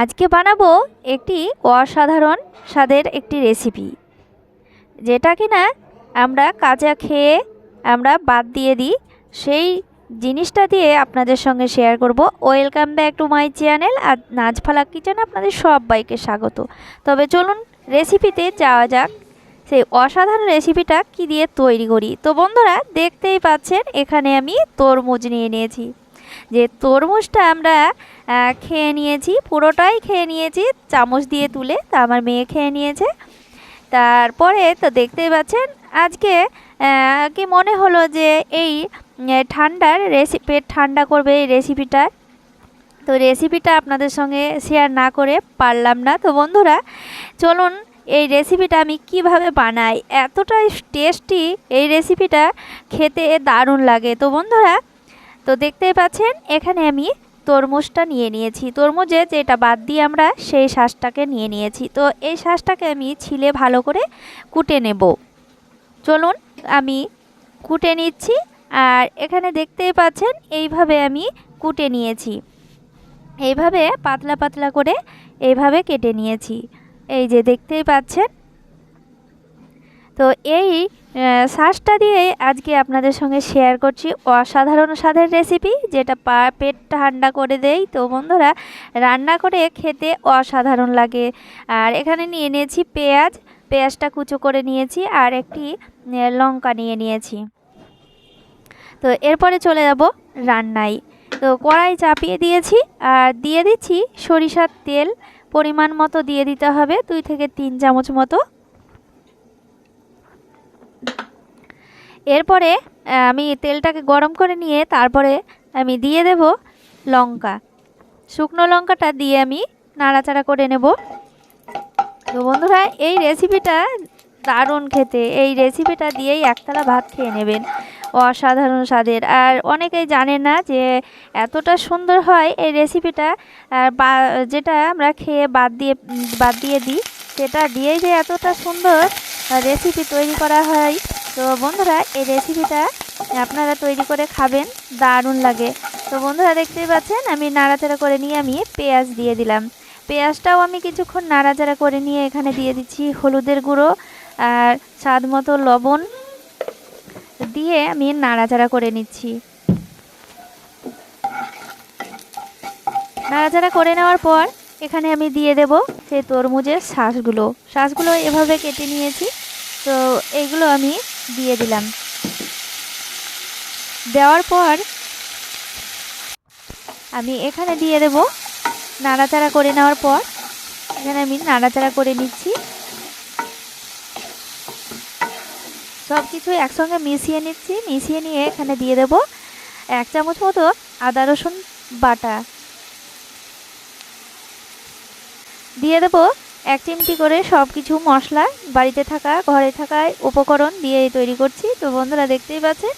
আজকে বানাবো একটি অসাধারণ স্বাদের একটি রেসিপি, যেটা কিনা আমরা কাঁচা খেয়ে আমরা বাদ দিয়ে দিই। সেই জিনিসটা দিয়ে আপনাদের সঙ্গে শেয়ার করব। Welcome back to my channel আর নাচফালা কিচেন আপনাদের সবাইকে স্বাগত। তবে চলুন রেসিপিতে যাওয়া যাক। সেই অসাধারণ রেসিপিটা কি দিয়ে তৈরি করি? তো বন্ধুরা দেখতেই পাচ্ছেন, এখানে আমি তরমুজ নিয়ে নিয়েছি। যে তরমুজটা আমরা খেয়ে নিয়েছি, পুরোটাই খেয়ে নিয়েছি, চামচ দিয়ে তুলে, তা আমার মেয়ে খেয়ে নিয়েছে। তারপরে তো দেখতেই পাচ্ছেন, আজকে কি মনে হলো যে এই ঠান্ডার রেসিপি ঠান্ডা করবে এই রেসিপিটা তো রেসিপিটা আপনাদের সঙ্গে শেয়ার না করে পারলাম না। তো বন্ধুরা, চলুন এই রেসিপিটা আমি কীভাবে বানাই? এতটাই টেস্টি এই রেসিপিটা খেতে দারুণ লাগে। তো বন্ধুরা তো দেখতেই পাচ্ছেন, এখানে আমি তরমুজটা নিয়ে নিয়েছি। তরমুজে যেটা বাদ দিয়ে আমরা সেই শ্বাসটাকে নিয়ে নিয়েছি। তো এই শ্বাসটাকে আমি ছিলে ভালো করে কুটে নেব। চলুন, আমি কুটে নিচ্ছি আর এখানে দেখতেই পাচ্ছেন, এইভাবে আমি কুটে নিয়েছি। এইভাবে পাতলা পাতলা করে এইভাবে কেটে নিয়েছি। এই যে দেখতেই পাচ্ছেন তো এই আহ, শ্বাসটা দিয়ে আজকে আপনাদের সঙ্গে শেয়ার করছি অসাধারণ স্বাদের রেসিপি যেটা পা পেট ঠান্ডা করে দেয়। তো বন্ধুরা রান্না করে খেতে অসাধারণ লাগে। আর এখানে নিয়ে নিয়েছি পেঁয়াজ পেঁয়াজটা কুচো করে নিয়েছি আর একটি লঙ্কা নিয়ে নিয়েছি। তো এরপরে চলে যাব রান্নায়। তো কড়াই চাপিয়ে দিয়েছি আর দিয়ে দিচ্ছি সরিষার তেল। পরিমাণ মতো দিয়ে দিতে হবে দুই থেকে তিন চামচ মতো। এরপরে আমি তেলটাকে গরম করে নিয়ে তারপরে আমি দিয়ে দেব লঙ্কা। শুকনো লঙ্কাটা দিয়ে আমি নাড়াচাড়া করে নেব। তো বন্ধুরা, এই রেসিপিটা দারুণ খেতে। এই রেসিপিটা দিয়েই একতলা ভাত খেয়ে নেবেন। অসাধারণ স্বাদের। আর অনেকেই জানে না যে এতটা সুন্দর হয় এই রেসিপিটা। আর যেটা আমরা খেয়ে বাদ দিয়ে বাদ দিয়ে দিই, সেটা দিয়েই যে এতটা সুন্দর রেসিপি তৈরি করা হয়। তো বন্ধুরা, এই রেসিপিটা আপনারা তৈরি করে খাবেন, দারুণ লাগে। তো বন্ধুরা, দেখতেই পাচ্ছেন, আমি নাড়াচাড়া করে নিয়ে আমি পেঁয়াজ দিয়ে দিলাম। পেঁয়াজটাও আমি কিছুক্ষণ নাড়াচাড়া করে নিয়ে এখানে দিয়ে দিচ্ছি হলুদের গুঁড়ো আর স্বাদ মতো লবণ দিয়ে আমি নাড়াচাড়া করে নিচ্ছি। নাড়াচাড়া করে নেওয়ার পর এখানে আমি দিয়ে দেব সেই তরমুজের শ্বাসগুলো শ্বাসগুলো এভাবে কেটে নিয়েছি। তো এইগুলো আমি দিয়ে দিলাম। দেওয়ার পর আমি এখানে দিয়ে দেব নাড়াচাড়া করে নেওয়ার পর, এখানে আমি নাড়াচাড়া করে নিচ্ছি। সব কিছু একসঙ্গে মিশিয়ে নিচ্ছি, মিশিয়ে নিয়ে এখানে দিয়ে দেব এক চামচ মতো আদা রসুন বাটা। দিয়ে দেব এক চিমটি করে সব কিছু মশলা, বাড়িতে থাকা, ঘরে থাকা উপকরণ দিয়ে তৈরি করছি। তো বন্ধুরা দেখতেই পাচ্ছেন,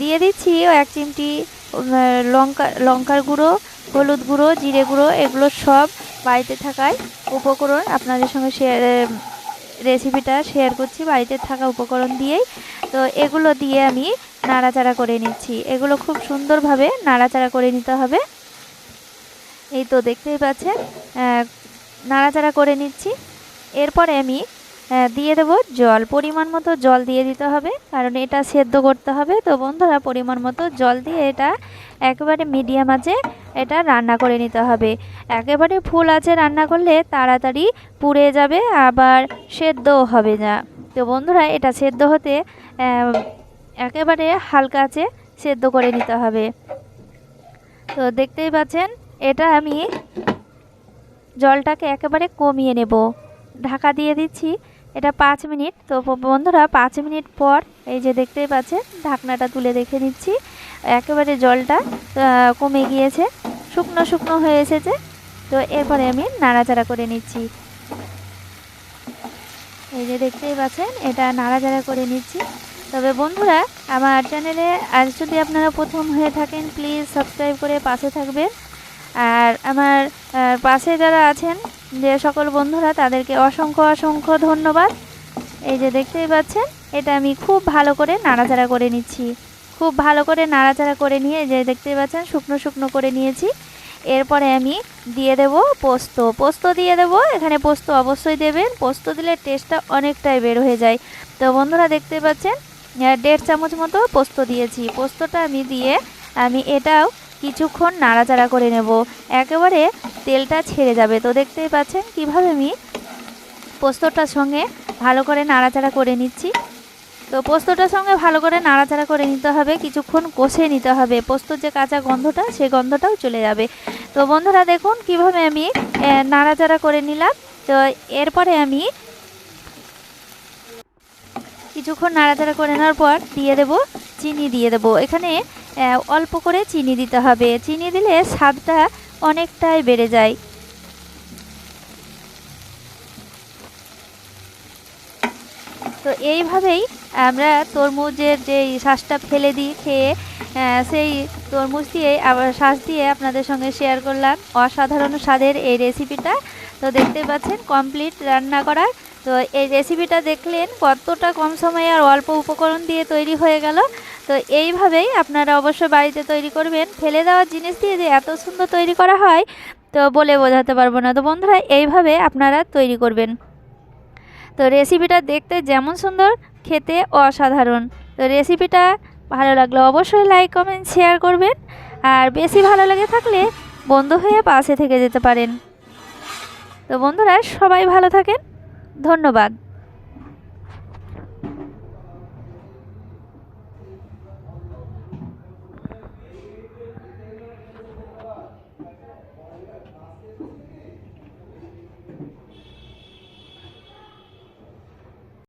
দিয়ে দিচ্ছি ও এক চিমটি লঙ্কা, লঙ্কার গুঁড়ো, হলুদ গুঁড়ো, জিরে গুঁড়ো, এগুলো সব বাড়িতে থাকায় উপকরণ আপনাদের সঙ্গে শেয়ার রেসিপিটা শেয়ার করছি, বাড়িতে থাকা উপকরণ দিয়েই। তো এগুলো দিয়ে আমি নাড়াচাড়া করে নিচ্ছি। এগুলো খুব সুন্দরভাবে নাড়াচাড়া করে নিতে হবে। এই তো দেখতেই পাচ্ছেন নাড়াচাড়া করে নিচ্ছি। এরপরে আমি দিয়ে দেব জল। পরিমাণ মতো জল দিয়ে দিতে হবে, কারণ এটা সেদ্ধ করতে হবে। তো বন্ধুরা, পরিমাণ মতো জল দিয়ে এটা একেবারে মিডিয়াম আছে এটা রান্না করে নিতে হবে। একেবারে ফুল আছে রান্না করলে তাড়াতাড়ি পুড়ে যাবে, আবার সেদ্ধও হবে না। তো বন্ধুরা, এটা সেদ্ধ হতে একেবারে হালকা আছে সেদ্ধ করে নিতে হবে। তো দেখতেই পাচ্ছেন, এটা আমি জলটাকে একেবারে কমিয়ে নেব। ঢাকা দিয়ে দিচ্ছি। এটা পাঁচ মিনিট। তো বন্ধুরা, পাঁচ মিনিট পর এই যে দেখতেই পাচ্ছেন, ঢাকনাটা তুলে দেখে নিচ্ছি। একেবারে জলটা কমে গিয়েছে। শুকনো শুকনো হয়ে এসেছে। তো এরপরে আমি নাড়াচাড়া করে নিচ্ছি। এই যে দেখতেই পাচ্ছেন, এটা নাড়াচাড়া করে নিচ্ছি। তবে বন্ধুরা, আমার চ্যানেলে আজ যদি আপনারা প্রথম হয়ে থাকেন, প্লিজ সাবস্ক্রাইব করে পাশে থাকবেন। আর আমার পাশে যারা আছেন, যে সকল বন্ধুরা, তাদেরকে অসংখ্য অসংখ্য ধন্যবাদ। এই যে দেখতেই পাচ্ছেন, এটা আমি খুব ভালো করে নাড়াচাড়া করে নিচ্ছি। খুব ভালো করে নাড়াচাড়া করে নিয়ে যে দেখতেই পাচ্ছেন, শুকনো শুকনো করে নিয়েছি। এরপরে আমি দিয়ে দেব পোস্ত। পোস্ত দিয়ে দেব, এখানে পোস্ত অবশ্যই দেবেন। পোস্ত দিলে টেস্টটা অনেকটাই বের হয়ে যায়। তো বন্ধুরা, দেখতে পাচ্ছেন দেড় চামচ মতো পোস্ত দিয়েছি। পোস্তটা আমি দিয়ে, আমি এটাও কিছুক্ষণ নাড়াচাড়া করে নেব। একেবারে তেলটা ছেড়ে যাবে। তো দেখতেই পাচ্ছেন কীভাবে আমি পোস্তটার সঙ্গে ভালো করে নাড়াচাড়া করে নিচ্ছি। তো পোস্তটার সঙ্গে ভালো করে নাড়াচাড়া করে নিতে হবে। কিছুক্ষণ কষে নিতে হবে। পোস্তর যে কাঁচা গন্ধটা সেই গন্ধটাও চলে যাবে। তো বন্ধুরা, দেখুন কীভাবে আমি নাড়াচাড়া করে নিলাম। তো এরপরে আমি কিছুক্ষণ নাড়াচাড়া করে নেওয়ার পর দিয়ে দেব, চিনি দিয়ে দেব। এখানে অল্প করে চিনি দিতে হবে। চিনি দিলে স্বাদটা অনেকটাই বেড়ে যায়। তো এইভাবেই আমরা তরমুজের যে শ্বাসটা ফেলে দিই, খেয়ে সেই তরমুজ দিয়ে আবার শ্বাস দিয়ে আপনাদের সঙ্গে শেয়ার করলাম। অসাধারণ স্বাদের এই রেসিপিটা তো দেখতে পাচ্ছেন কমপ্লিট রান্না করা তো এই রেসিপিটা দেখলেন কতটা কম সময়ে আর অল্প উপকরণ দিয়ে তৈরি হয়ে গেল। তো এইভাবেই আপনারা অবশ্যই বাড়িতে তৈরি করবেন। ফেলে দেওয়ার জিনিস দিয়ে যে এত সুন্দর তৈরি করা হয়, তো বলে বোঝাতে পারব না। তো বন্ধুরা, এইভাবে আপনারা তৈরি করবেন। তো রেসিপিটা দেখতে যেমন সুন্দর, খেতে অসাধারণ। তো রেসিপিটা ভালো লাগলে অবশ্যই লাইক কমেন্ট শেয়ার করবেন। আর বেশি ভালো লেগে থাকলে বন্ধু হয়ে পাশে থেকে যেতে পারেন। তো বন্ধুরা, সবাই ভালো থাকেন। ধন্যবাদ।